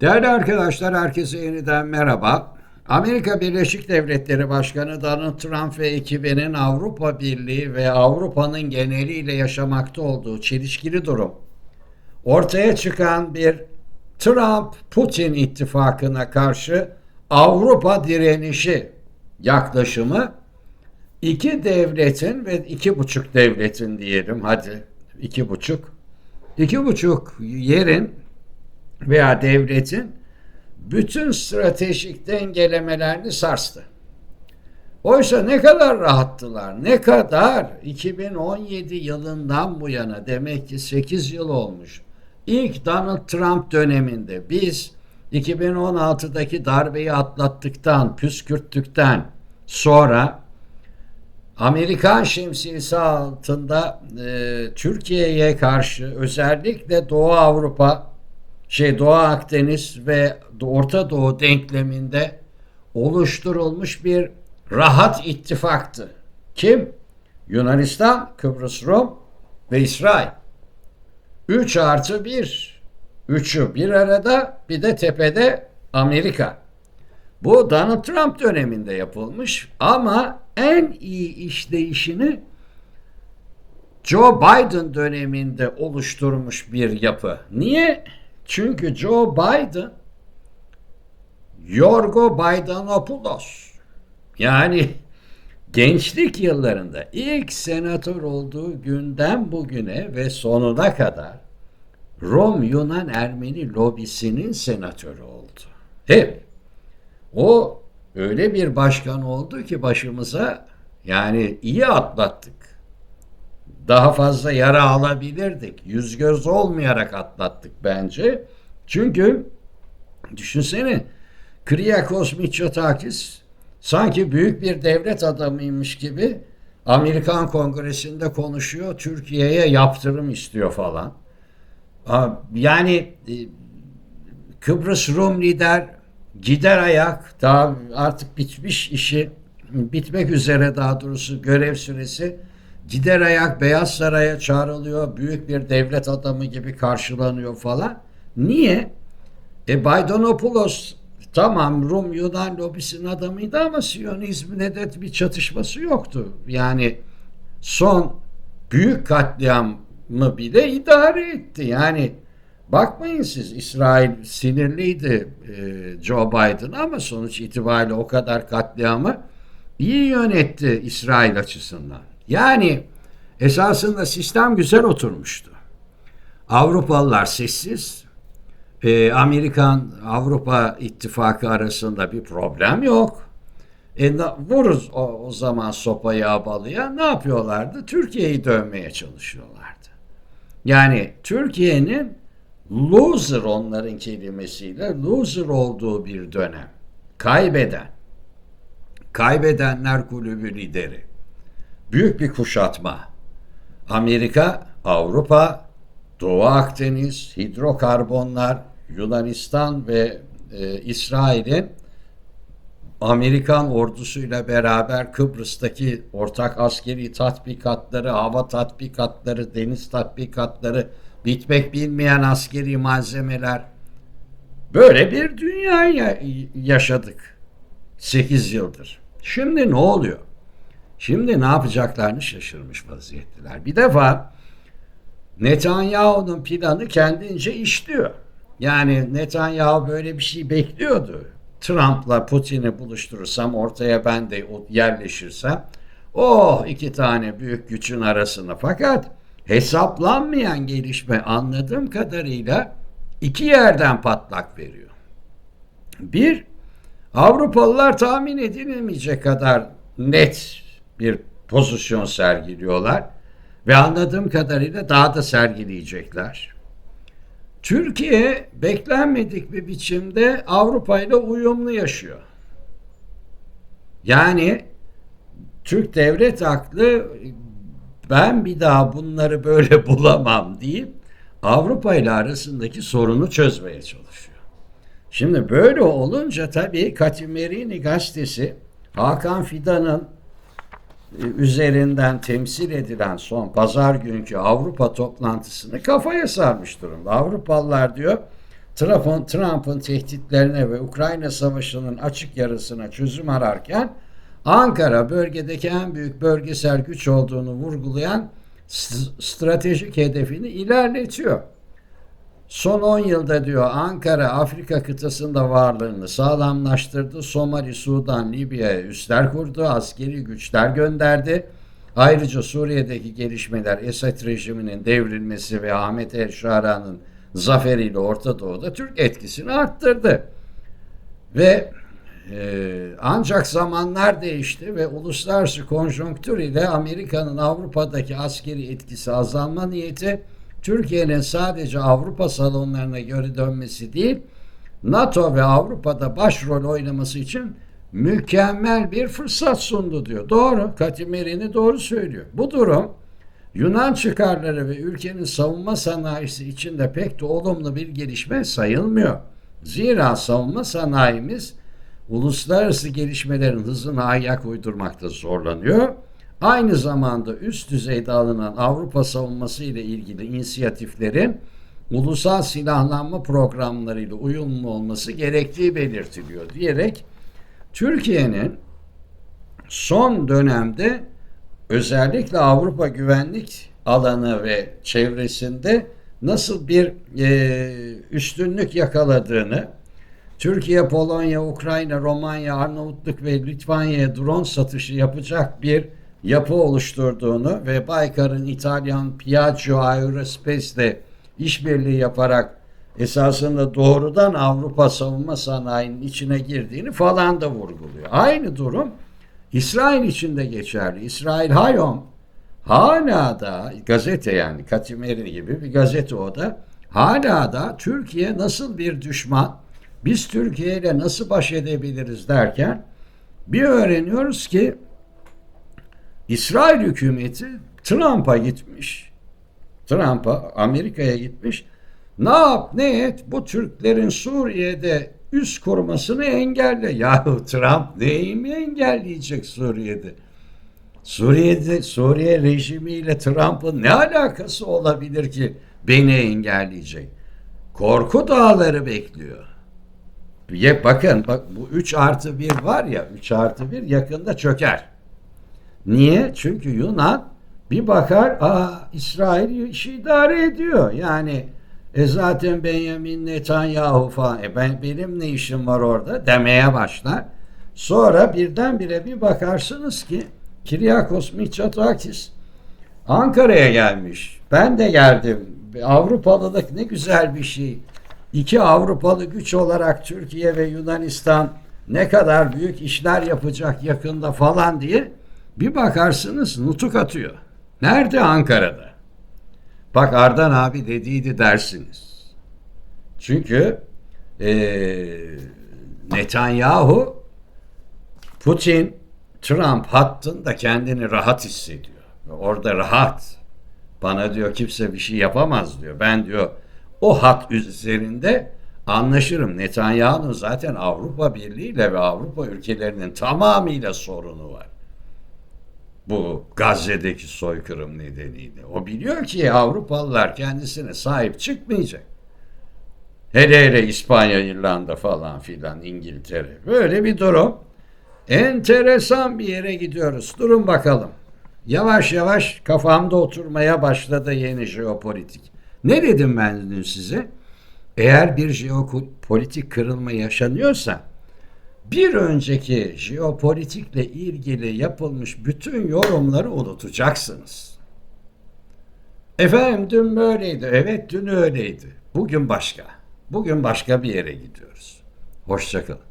Değerli arkadaşlar, herkese yeniden merhaba. Amerika Birleşik Devletleri Başkanı Donald Trump ve ekibinin Avrupa Birliği ve Avrupa'nın geneliyle yaşamakta olduğu çelişkili durum, ortaya çıkan bir Trump-Putin ittifakına karşı Avrupa direnişi yaklaşımı iki devletin ve iki buçuk devletin diyelim hadi iki buçuk iki buçuk yerin veya devletin bütün stratejik dengelemelerini sarstı. Oysa ne kadar rahattılar, ne kadar 2017 yılından bu yana demek ki 8 yıl olmuş. İlk Donald Trump döneminde biz 2016'daki darbeyi atlattıktan, püskürttükten sonra Amerikan şemsiyesi altında e, Türkiye'ye karşı özellikle Doğu Avrupa, şey Doğu Akdeniz ve Orta Doğu denkleminde oluşturulmuş bir rahat ittifaktı. Kim? Yunanistan, Kıbrıs Rum ve İsrail. 3 artı 1. Üçü bir arada bir de tepede Amerika. Bu Donald Trump döneminde yapılmış ama en iyi işleyişini Joe Biden döneminde oluşturmuş bir yapı. Niye? Çünkü Joe Biden Yorgo Bidenopoulos yani gençlik yıllarında ilk senatör olduğu günden bugüne ve sonuna kadar Rom Yunan Ermeni lobisinin senatörü oldu. Hep. O öyle bir başkan oldu ki başımıza yani iyi atlattık. Daha fazla yara alabilirdik. Yüz göz olmayarak atlattık bence. Çünkü düşünsene Kriyakos Mitsotakis sanki büyük bir devlet adamıymış gibi Amerikan Kongresi'nde konuşuyor. Türkiye'ye yaptırım istiyor falan. Yani e, Kıbrıs Rum lider gider ayak daha artık bitmiş işi bitmek üzere daha doğrusu görev süresi gider ayak Beyaz Saray'a çağrılıyor büyük bir devlet adamı gibi karşılanıyor falan. Niye? E Baidanopoulos tamam Rum Yunan lobisinin adamıydı ama Siyonizmle de bir çatışması yoktu. Yani son büyük katliamı bile idare etti. Yani Bakmayın siz İsrail sinirliydi e, Joe Biden ama sonuç itibariyle o kadar katliamı iyi yönetti İsrail açısından. Yani esasında sistem güzel oturmuştu. Avrupalılar sessiz, e, Amerikan Avrupa ittifakı arasında bir problem yok. E, vuruz o, o zaman sopayı abalıya ne yapıyorlardı? Türkiye'yi dövmeye çalışıyorlardı. Yani Türkiye'nin loser onların kelimesiyle loser olduğu bir dönem. Kaybeden. Kaybedenler kulübü lideri. Büyük bir kuşatma. Amerika, Avrupa, Doğu Akdeniz, hidrokarbonlar, Yunanistan ve e, İsrail'in Amerikan ordusuyla beraber Kıbrıs'taki ortak askeri tatbikatları, hava tatbikatları, deniz tatbikatları, bitmek bilmeyen askeri malzemeler. Böyle bir dünya yaşadık 8 yıldır. Şimdi ne oluyor? Şimdi ne yapacaklarını şaşırmış vaziyetteler. Bir defa Netanyahu'nun planı kendince işliyor. Yani Netanyahu böyle bir şey bekliyordu. Trump'la Putin'i buluşturursam ortaya ben de yerleşirsem oh iki tane büyük gücün arasında fakat hesaplanmayan gelişme anladığım kadarıyla iki yerden patlak veriyor. Bir, Avrupalılar tahmin edilemeyecek kadar net bir pozisyon sergiliyorlar ve anladığım kadarıyla daha da sergileyecekler. Türkiye beklenmedik bir biçimde Avrupa ile uyumlu yaşıyor. Yani Türk devlet aklı ben bir daha bunları böyle bulamam deyip Avrupa ile arasındaki sorunu çözmeye çalışıyor. Şimdi böyle olunca tabii Katimerini gazetesi Hakan Fidan'ın üzerinden temsil edilen son pazar günkü Avrupa toplantısını kafaya sarmış durumda. Avrupalılar diyor Trump'ın Trump'ın tehditlerine ve Ukrayna Savaşı'nın açık yarısına çözüm ararken Ankara bölgedeki en büyük bölgesel güç olduğunu vurgulayan stratejik hedefini ilerletiyor. Son 10 yılda diyor Ankara Afrika kıtasında varlığını sağlamlaştırdı. Somali, Sudan, Libya'ya üsler kurdu. Askeri güçler gönderdi. Ayrıca Suriye'deki gelişmeler Esad rejiminin devrilmesi ve Ahmet El Şara'nın zaferiyle Orta Doğu'da Türk etkisini arttırdı. Ve e, ancak zamanlar değişti ve uluslararası konjonktür ile Amerika'nın Avrupa'daki askeri etkisi azalma niyeti Türkiye'nin sadece Avrupa salonlarına göre dönmesi değil, NATO ve Avrupa'da başrol oynaması için mükemmel bir fırsat sundu diyor. Doğru, Katimerini doğru söylüyor. Bu durum Yunan çıkarları ve ülkenin savunma sanayisi için de pek de olumlu bir gelişme sayılmıyor. Zira savunma sanayimiz uluslararası gelişmelerin hızına ayak uydurmakta zorlanıyor. Aynı zamanda üst düzeyde alınan Avrupa savunması ile ilgili inisiyatiflerin ulusal silahlanma programlarıyla uyumlu olması gerektiği belirtiliyor diyerek Türkiye'nin son dönemde özellikle Avrupa güvenlik alanı ve çevresinde nasıl bir e, üstünlük yakaladığını Türkiye, Polonya, Ukrayna, Romanya, Arnavutluk ve Litvanya'ya drone satışı yapacak bir yapı oluşturduğunu ve Baykar'ın İtalyan Piaggio Aerospace ile işbirliği yaparak esasında doğrudan Avrupa savunma sanayinin içine girdiğini falan da vurguluyor. Aynı durum İsrail için de geçerli. İsrail Hayom hala da gazete yani Katimeri gibi bir gazete o da hala da Türkiye nasıl bir düşman biz Türkiye ile nasıl baş edebiliriz derken bir öğreniyoruz ki İsrail hükümeti Trump'a gitmiş. Trump'a Amerika'ya gitmiş. Ne yap ne et bu Türklerin Suriye'de üst kurmasını engelle. Yahu Trump neyi mi engelleyecek Suriye'de? Suriye'de Suriye rejimiyle Trump'ın ne alakası olabilir ki beni engelleyecek? Korku dağları bekliyor. Ye, bakın bak bu 3 artı 1 var ya 3 artı 1 yakında çöker. Niye? Çünkü Yunan bir bakar aa İsrail işi idare ediyor. Yani e zaten Benjamin Netanyahu falan e ben, benim ne işim var orada demeye başlar. Sonra birdenbire bir bakarsınız ki Kiryakos Mitsotakis Ankara'ya gelmiş. Ben de geldim. Avrupalılık ne güzel bir şey. İki Avrupalı güç olarak Türkiye ve Yunanistan ne kadar büyük işler yapacak yakında falan diye bir bakarsınız nutuk atıyor. Nerede? Ankara'da. Bak Ardan abi dediydi dersiniz. Çünkü ee, Netanyahu Putin Trump hattında kendini rahat hissediyor. Orada rahat. Bana diyor kimse bir şey yapamaz diyor. Ben diyor o hat üzerinde anlaşırım. Netanyahu'nun zaten Avrupa Birliği ile ve Avrupa ülkelerinin tamamıyla sorunu var. Bu Gazze'deki soykırım nedeniyle. O biliyor ki Avrupalılar kendisine sahip çıkmayacak. Hele hele İspanya, İrlanda falan filan, İngiltere. Böyle bir durum. Enteresan bir yere gidiyoruz. Durun bakalım. Yavaş yavaş kafamda oturmaya başladı yeni jeopolitik. Ne dedim ben dün size? Eğer bir jeopolitik kırılma yaşanıyorsa bir önceki jeopolitikle ilgili yapılmış bütün yorumları unutacaksınız. Efendim dün böyleydi. Evet dün öyleydi. Bugün başka. Bugün başka bir yere gidiyoruz. Hoşçakalın.